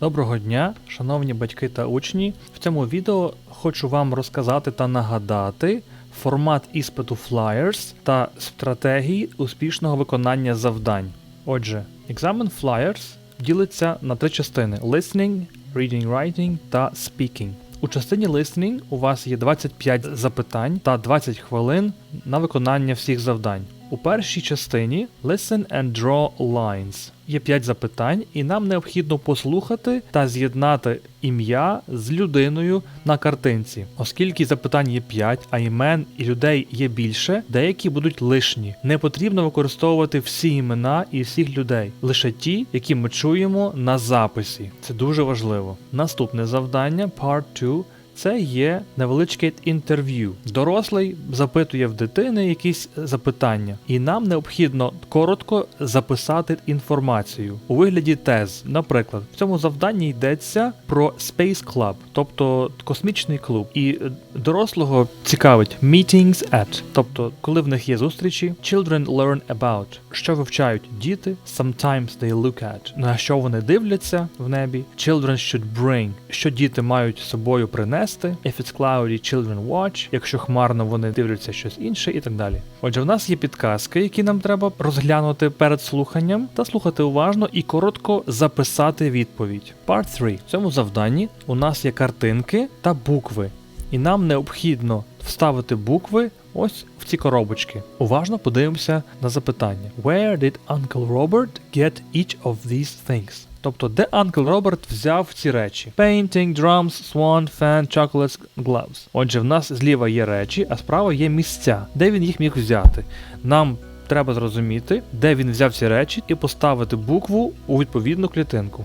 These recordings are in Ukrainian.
Доброго дня, шановні батьки та учні. В цьому відео хочу вам розказати та нагадати формат іспиту Flyers та стратегії успішного виконання завдань. Отже, екзамен Flyers ділиться на три частини: listening, reading, writing та speaking. У частині listening у вас є 25 запитань та 20 хвилин на виконання всіх завдань. У першій частині Listen and Draw Lines є 5 запитань, і нам необхідно послухати та з'єднати ім'я з людиною на картинці. Оскільки запитань є 5, а імен і людей є більше, деякі будуть лишні. Не потрібно використовувати всі імена і всіх людей, лише ті, які ми чуємо на записі. Це дуже важливо. Наступне завдання Part 2 це є невеличке інтерв'ю. Дорослий запитує в дитини якісь запитання, і нам необхідно коротко записати інформацію у вигляді тез. Наприклад, в цьому завданні йдеться про Space Club, тобто космічний клуб. І е, дорослого цікавить meetings at, тобто коли в них є зустрічі, children learn about, що вивчають діти, sometimes they look at, на що вони дивляться в небі, children should bring, що діти мають з собою принести, if it's cloudy, children watch, якщо хмарно вони дивляться щось інше і так далі. Отже, в нас є підказки, які нам треба розглянути перед слуханням та слухати уважно і коротко записати відповідь. Part 3. В цьому завданні у нас є картинки та букви, і нам необхідно вставити букви ось в ці коробочки. Уважно подивимося на запитання. Where did Uncle Robert get each of these things? Тобто, де Uncle Роберт взяв ці речі? Painting, drums, swan, fan, chocolates, gloves. Отже, в нас зліва є речі, а справа є місця, де він їх міг взяти. Нам треба зрозуміти, де він взяв ці речі, і поставити букву у відповідну клітинку.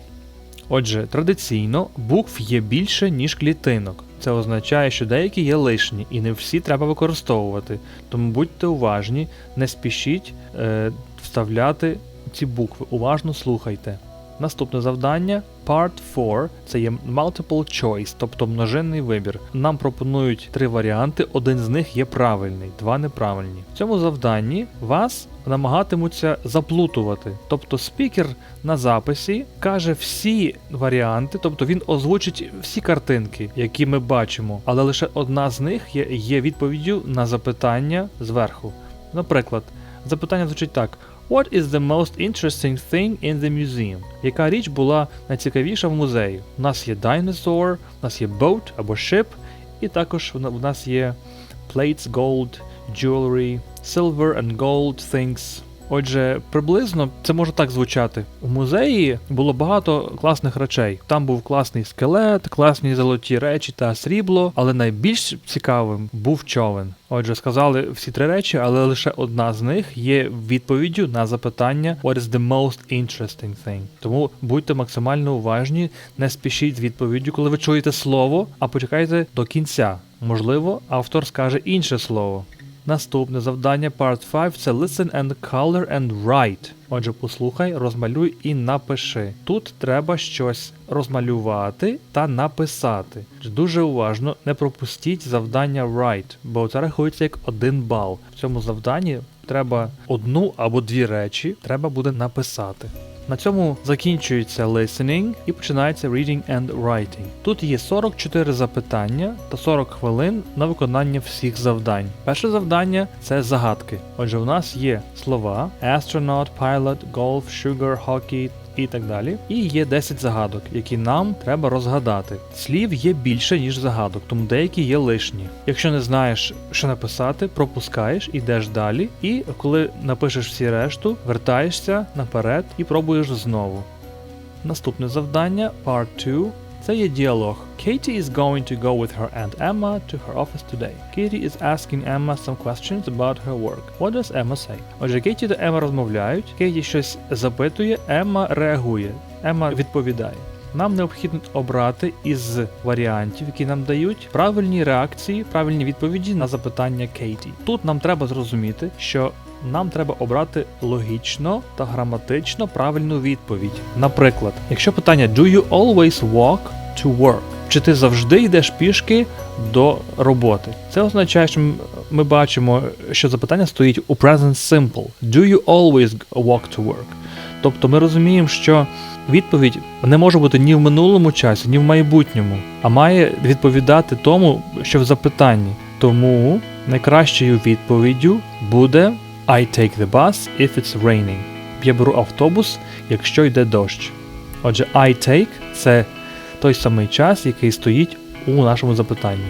Отже, традиційно букв є більше, ніж клітинок. Це означає, що деякі є лишні, і не всі треба використовувати. Тому будьте уважні, не спішіть е, вставляти ці букви. Уважно слухайте. Наступне завдання Part 4 це є multiple choice, тобто множинний вибір. Нам пропонують три варіанти, один з них є правильний, два неправильні. В цьому завданні вас намагатимуться заплутувати. Тобто спікер на записі каже всі варіанти, тобто він озвучить всі картинки, які ми бачимо, але лише одна з них є, є відповіддю на запитання зверху. Наприклад, запитання звучить так. What is the most interesting thing in the museum? Яка річ була найцікавіша в музеї? У нас є dinosaur, у нас є boat або ship, і також в нас є plates, gold, jewelry, silver and gold things. Отже, приблизно це може так звучати. У музеї було багато класних речей. Там був класний скелет, класні золоті речі та срібло, але найбільш цікавим був човен. Отже, сказали всі три речі, але лише одна з них є відповіддю на запитання What is the most interesting thing? Тому будьте максимально уважні, не спішіть з відповіддю, коли ви чуєте слово, а почекайте до кінця. Можливо, автор скаже інше слово. Наступне завдання Part 5 це Listen and Color and Write. Отже, послухай, розмалюй і напиши. Тут треба щось розмалювати та написати. Дуже уважно не пропустіть завдання Write, бо це рахується як один бал. В цьому завданні треба одну або дві речі треба буде написати. На цьому закінчується listening і починається reading and writing. Тут є 44 запитання та 40 хвилин на виконання всіх завдань. Перше завдання це загадки. Отже, у нас є слова astronaut, pilot, golf, sugar, hockey і так далі. І є 10 загадок, які нам треба розгадати. Слів є більше, ніж загадок, тому деякі є лишні. Якщо не знаєш, що написати, пропускаєш, ідеш далі, і коли напишеш всі решту, вертаєшся наперед і пробуєш знову. Наступне завдання Part 2 це є діалог. Katie is going to go with her aunt Emma to her office today. Katie is asking Emma some questions about her work. What does Emma say? Отже, Кейті та Емма розмовляють, Кейті щось запитує, Емма реагує. Емма відповідає. Нам необхідно обрати із варіантів, які нам дають, правильні реакції, правильні відповіді на запитання Кейті. Тут нам треба зрозуміти, що нам треба обрати логічно та граматично правильну відповідь. Наприклад, якщо питання Do you always walk to work? Чи ти завжди йдеш пішки до роботи? Це означає, що ми бачимо, що запитання стоїть у present simple. Do you always walk to work? Тобто ми розуміємо, що відповідь не може бути ні в минулому часі, ні в майбутньому, а має відповідати тому, що в запитанні. Тому найкращою відповіддю буде I take the bus if it's raining. Я беру автобус, якщо йде дощ. Отже, I take це той самий час, який стоїть у нашому запитанні.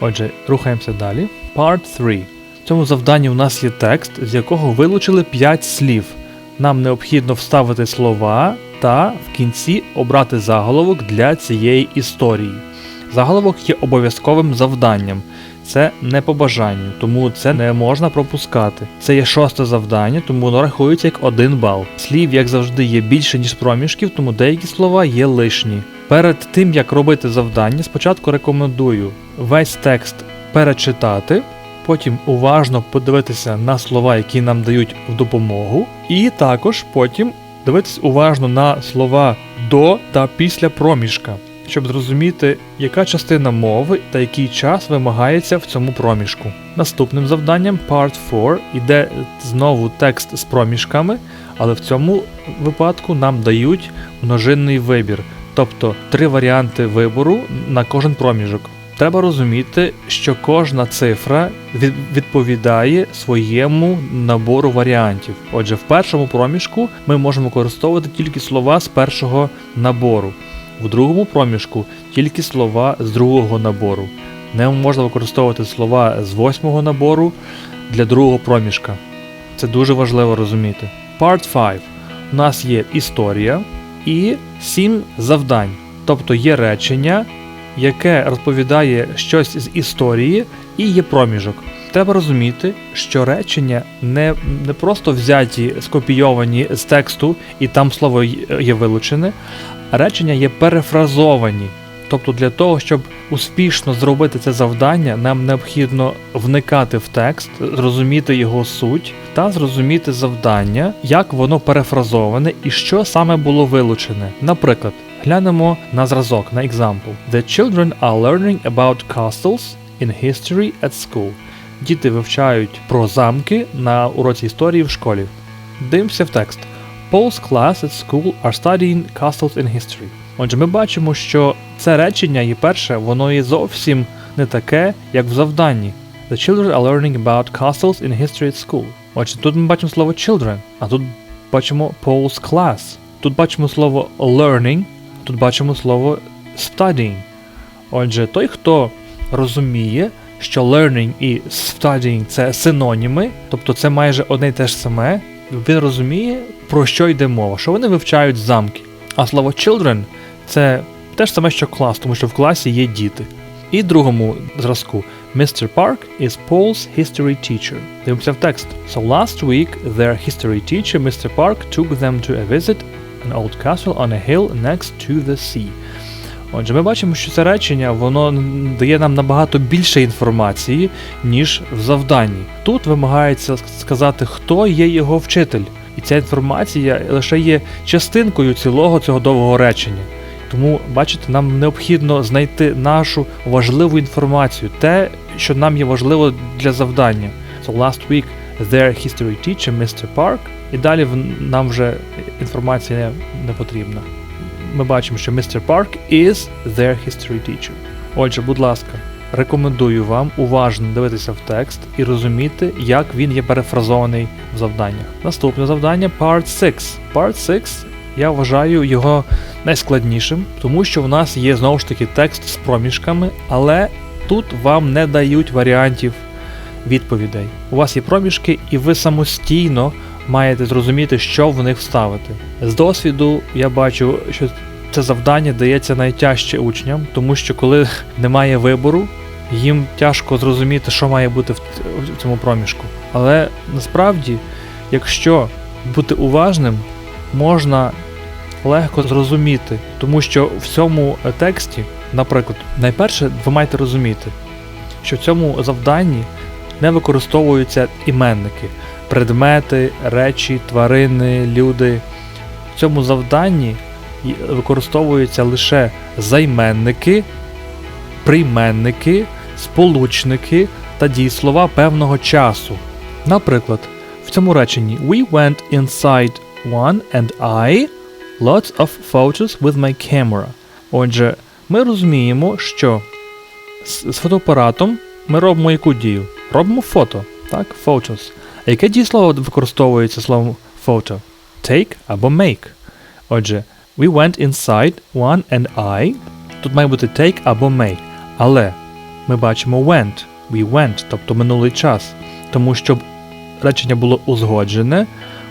Отже, рухаємося далі. Part 3. В цьому завданні у нас є текст, з якого вилучили 5 слів. Нам необхідно вставити слова та в кінці обрати заголовок для цієї історії. Заголовок є обов'язковим завданням. Це не по бажанню, тому це не можна пропускати. Це є шосте завдання, тому воно рахується як один бал. Слів, як завжди, є більше, ніж проміжків, тому деякі слова є лишні. Перед тим як робити завдання, спочатку рекомендую весь текст перечитати, потім уважно подивитися на слова, які нам дають в допомогу, і також потім дивитись уважно на слова до та після проміжка, щоб зрозуміти, яка частина мови та який час вимагається в цьому проміжку. Наступним завданням Part 4 іде знову текст з проміжками, але в цьому випадку нам дають множинний вибір, тобто три варіанти вибору на кожен проміжок. Треба розуміти, що кожна цифра відповідає своєму набору варіантів. Отже, в першому проміжку ми можемо використовувати тільки слова з першого набору, в другому проміжку тільки слова з другого набору. Не можна використовувати слова з восьмого набору для другого проміжка. Це дуже важливо розуміти. Part 5. У нас є історія і сім завдань. Тобто є речення, яке розповідає щось з історії і є проміжок. Треба розуміти, що речення не, не просто взяті, скопійовані з тексту, і там слово є вилучене, речення є перефразовані. Тобто для того, щоб успішно зробити це завдання, нам необхідно вникати в текст, зрозуміти його суть та зрозуміти завдання, як воно перефразоване і що саме було вилучене. Наприклад, глянемо на зразок, на example. The children are learning about castles in history at school. Діти вивчають про замки на уроці історії в школі. Дивимося в текст. Paul's class at school are studying castles in history. Отже, ми бачимо, що це речення є перше, воно є зовсім не таке, як в завданні. The children are learning about castles in history at school. Отже, тут ми бачимо слово children, а тут бачимо Paul's class. Тут бачимо слово learning, тут бачимо слово studying. Отже, той, хто розуміє, що learning і studying це синоніми, тобто це майже одне й те ж саме, він розуміє, про що йде мова, що вони вивчають замки. А слово children це те ж саме, що клас, тому що в класі є діти. І другому зразку Mr. Park is Paul's history teacher. Дивимося в текст. So last week their history teacher Mr. Park took them to a visit an old castle on a hill next to the sea. Отже, ми бачимо, що це речення воно дає нам набагато більше інформації, ніж в завданні. Тут вимагається сказати, хто є його вчитель, і ця інформація лише є частинкою цілого цього довгого речення. Тому, бачите, нам необхідно знайти нашу важливу інформацію, те, що нам є важливо для завдання. So last week their history teacher, Mr. Park, і далі нам вже інформація не потрібна. Ми бачимо, що Mr. Park is their history teacher. Отже, будь ласка, рекомендую вам уважно дивитися в текст і розуміти, як він є перефразований в завданнях. Наступне завдання Part 6. Part 6 я вважаю його найскладнішим, тому що в нас є знову ж таки текст з проміжками, але тут вам не дають варіантів відповідей. У вас є проміжки, і ви самостійно маєте зрозуміти, що в них вставити. З досвіду я бачу, що це завдання дається найтяжче учням, тому що коли немає вибору, їм тяжко зрозуміти, що має бути в цьому проміжку. Але насправді, якщо бути уважним, можна легко зрозуміти, тому що в цьому тексті, наприклад, найперше ви маєте розуміти, що в цьому завданні не використовуються іменники, предмети, речі, тварини, люди. В цьому завданні використовуються лише займенники, прийменники, сполучники та дієслова певного часу. Наприклад, в цьому реченні We went inside one and I lots of photos with my camera. Отже, ми розуміємо, що з, фотоапаратом ми робимо яку дію? Робимо фото, так? Photos. Яке дієслово використовується словом photo? Take або make. Отже, we went inside one and I. Тут має бути take або make. Але ми бачимо went. We went, тобто минулий час. Тому щоб речення було узгоджене,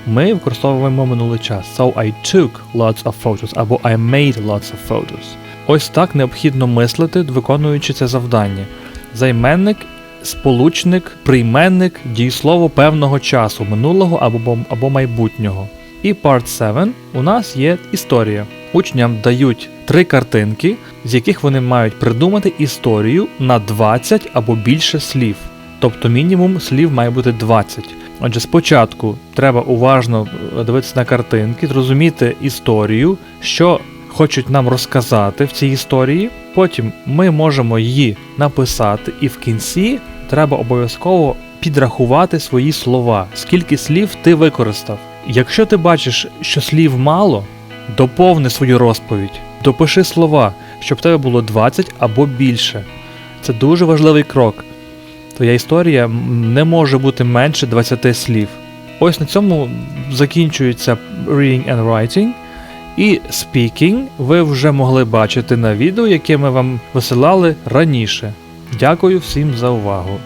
ми використовуємо минулий час. So I took lots of photos або I made lots of photos. Ось так необхідно мислити, виконуючи це завдання. Займенник, сполучник, прийменник, дієслово певного часу, минулого або, або майбутнього. І part 7 у нас є історія. Учням дають три картинки, з яких вони мають придумати історію на 20 або більше слів. Тобто мінімум слів має бути 20. Отже, спочатку треба уважно е, дивитися на картинки, зрозуміти історію, що хочуть нам розказати в цій історії. Потім ми можемо її написати, і в кінці треба обов'язково підрахувати свої слова, скільки слів ти використав. Якщо ти бачиш, що слів мало, доповни свою розповідь, допиши слова, щоб в тебе було 20 або більше. Це дуже важливий крок. Твоя історія не може бути менше 20 слів. Ось на цьому закінчується reading and writing. І speaking ви вже могли бачити на відео, яке ми вам висилали раніше. Дякую всім за увагу.